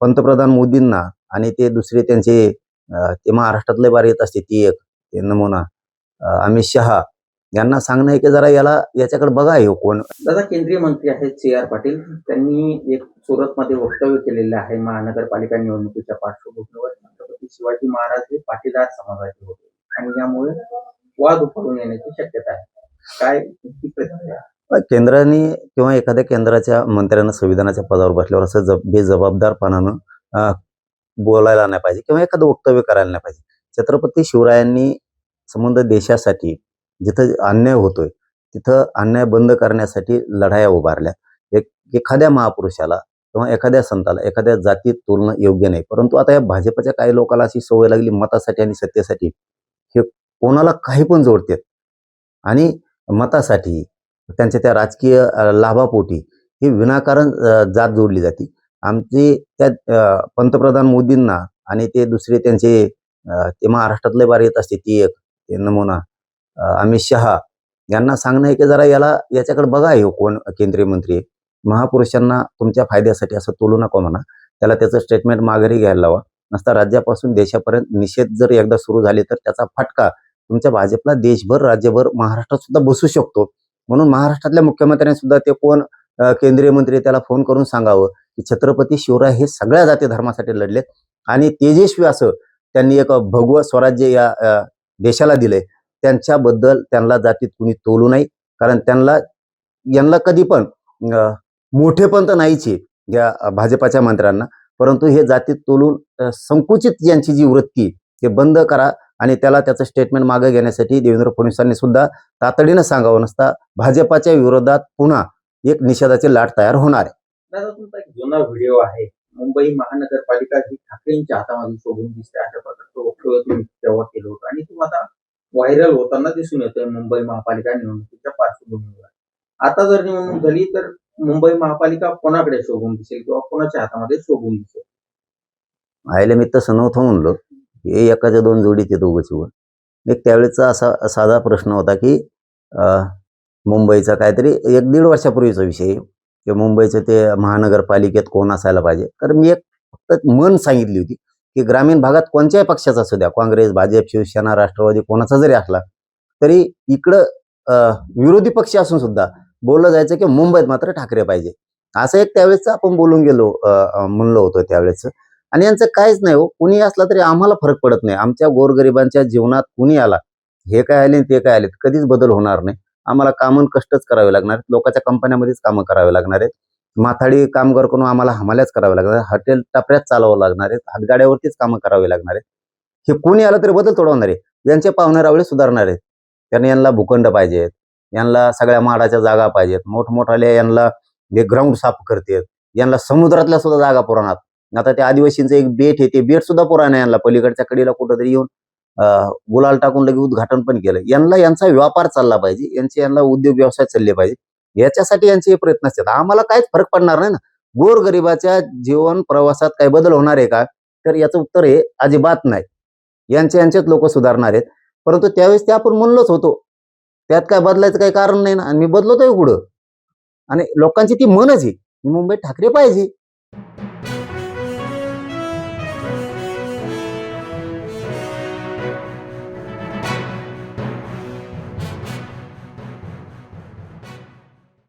पंतप्रधान मोदींना आणि ते दुसरे त्यांचे ते महाराष्ट्रातले बार येत असते ती एक ते नमुना अमित शहा यांना सांगणं आहे की जरा याला याच्याकडे बघा हे कोण. दादा केंद्रीय मंत्री आहेत सी आर पाटील. त्यांनी एक सुरतमध्ये वक्तव्य केलेलं आहे महानगरपालिका निवडणुकीच्या पार्श्वभूमीवर. छत्रपती शिवाजी महाराज हे पाटीदार समाजाचे होते. आणि यामुळे वाद उफाळून येण्याची शक्यता आहे. काय प्रतिक्रिया? केंद्राने किंवा एखाद्या केंद्राच्या मंत्र्यानं संविधानाच्या पदावर बसल्यावर असं जब बेजबाबदारपणानं बोलायला नाही पाहिजे किंवा एखादं वक्तव्य करायला नाही पाहिजे. छत्रपती शिवरायांनी संबंध देशासाठी जिथं अन्याय होतोय तिथं अन्याय बंद करण्यासाठी लढाया उभारल्या. एक एखाद्या महापुरुषाला किंवा एखाद्या संताला एखाद्या जातीत तुलणं योग्य नाही. परंतु आता या भाजपच्या काही लोकांना अशी सवय लागली मतासाठी आणि सत्तेसाठी हे कोणाला काही पण जोडतात. आणि मतासाठी त्यांच्या त्या राजकीय लाभापोटी ही विनाकारण जात जोडली जाते. आमची त्या पंतप्रधान मोदींना आणि ते दुसरे त्यांचे ते महाराष्ट्रातले बार येत असते ती एक ते नमुना अमित शहा यांना सांगणं आहे की जरा याला याच्याकडे बघा हे कोण केंद्रीय मंत्री महापुरुषांना तुमच्या फायद्यासाठी असं तोलू नका म्हणा. त्याला त्याचं स्टेटमेंट माघारी घ्यायला लावा. नसता राज्यापासून देशापर्यंत निषेध जर एकदा सुरू झाले तर त्याचा फटका तुमच्या भाजपला देशभर राज्यभर महाराष्ट्रात सुद्धा बसू शकतो. म्हणून महाराष्ट्रातल्या मुख्यमंत्र्यांनी सुद्धा ते कोण केंद्रीय मंत्री त्याला फोन करून सांगावं की छत्रपती शिवराय हे सगळ्या जाती धर्मासाठी लढलेत. आणि तेजस्वी असं त्यांनी एक भगव स्वराज्य या देशाला दिलंय. त्यांच्याबद्दल त्यांना जातीत कुणी तोलू नाही कारण त्यांना यांना कधी पण मोठेपण मोठे पण तर नाहीचे या भाजपाच्या मंत्र्यांना. परंतु हे जातीत तोलून संकुचित यांची जी वृत्ती ते बंद करा. आणि त्याला त्याचं स्टेटमेंट मागे घेण्यासाठी देवेंद्र फडणवीसांनी सुद्धा तातडीनं सांगावं नसता भाजपाच्या विरोधात पुन्हा एक निषेधाची लाट तयार होणार आहे. दादा तुमचा एक जुना व्हिडिओ आहे. मुंबई महानगरपालिका ही ठाकरेंच्या हातामध्ये शोभून दिसते अशा प्रकारचं वक्तव्य तुम्ही तेव्हा केलं होतं. आणि तो आता व्हायरल होताना दिसून येतोय मुंबई महापालिका निवडणुकीच्या पार्श्वभूमीवर. आता जर निवडणूक झाली तर मुंबई महापालिका कोणाकडे शोभून दिसेल किंवा कोणाच्या हातामध्ये शोभून दिसेल? आयला मी तसं नव्हतं म्हणलो. हे एकाच्या दोन जोडी ते दोघं शिवण एक त्यावेळेचा असा साधा प्रश्न होता की मुंबईचा काहीतरी एक दीड वर्षापूर्वीचा विषय की मुंबईचं ते महानगरपालिकेत कोण असायला पाहिजे. तर मी एक फक्त मन सांगितली होती की ग्रामीण भागात कोणत्याही पक्षाचा असू द्या काँग्रेस भाजप शिवसेना राष्ट्रवादी कोणाचा जरी असला तरी इकडं विरोधी पक्ष असून सुद्धा बोललं जायचं की मुंबईत मात्र ठाकरे पाहिजे. असं एक त्यावेळेस आपण बोलून गेलो म्हणलं होतं त्यावेळेस आणि यांचं काहीच नाही हो. कुणी असला तरी आम्हाला फरक पडत नाही. आमच्या गोरगरिबांच्या जीवनात कुणी आला हे काय आले ते काय आले कधीच बदल होणार नाही. आम्हाला कामं कष्टच करावे लागणार लोकांच्या कंपन्यामध्येच कामं करावे लागणार आहेत. माथाडी कामगार करून आम्हाला हमाल्याच करावे लागणार हॉटेल टपऱ्यात चालवावं लागणार आहेत. हातगाड्यावरतीच कामं करावी लागणार आहेत. हे कुणी आलं तरी बदल तोडवणार आहे. यांचे पाहुणेरावळे सुधारणार आहेत. त्यांनी यांना भूखंड पाहिजेत. यांना सगळ्या माडाच्या जागा पाहिजेत. मोठमोठाल्या यांना हे ग्राउंड साफ करतात. यांना समुद्रातल्या सुद्धा जागा पुराणात आता त्या आदिवासींचं एक बेट आहे ते बेट सुद्धा पुराण यांना. पलीकडच्या कडेला कुठंतरी येऊन गुलाल टाकून लगेच उद्घाटन पण केलं. यांना यांचा व्यापार चालला पाहिजे. यांचे यांना उद्योग व्यवसाय चालले पाहिजे. याच्यासाठी यांचे हे प्रयत्न असतात. आम्हाला काहीच फरक पडणार नाही ना. गोरगरिबाच्या जीवन प्रवासात काही बदल होणार आहे का? तर याचं उत्तर हे अजिबात नाही. यांचे यांचेच लोक सुधारणार आहेत. परंतु त्यावेळेस ते आपण म्हणलोच होतो. त्यात काय बदलायचं काही कारण नाही ना. आणि मी बदलतोय पुढं आणि लोकांची ती मनच आहे. मुंबईत ठाकरे पाहिजे.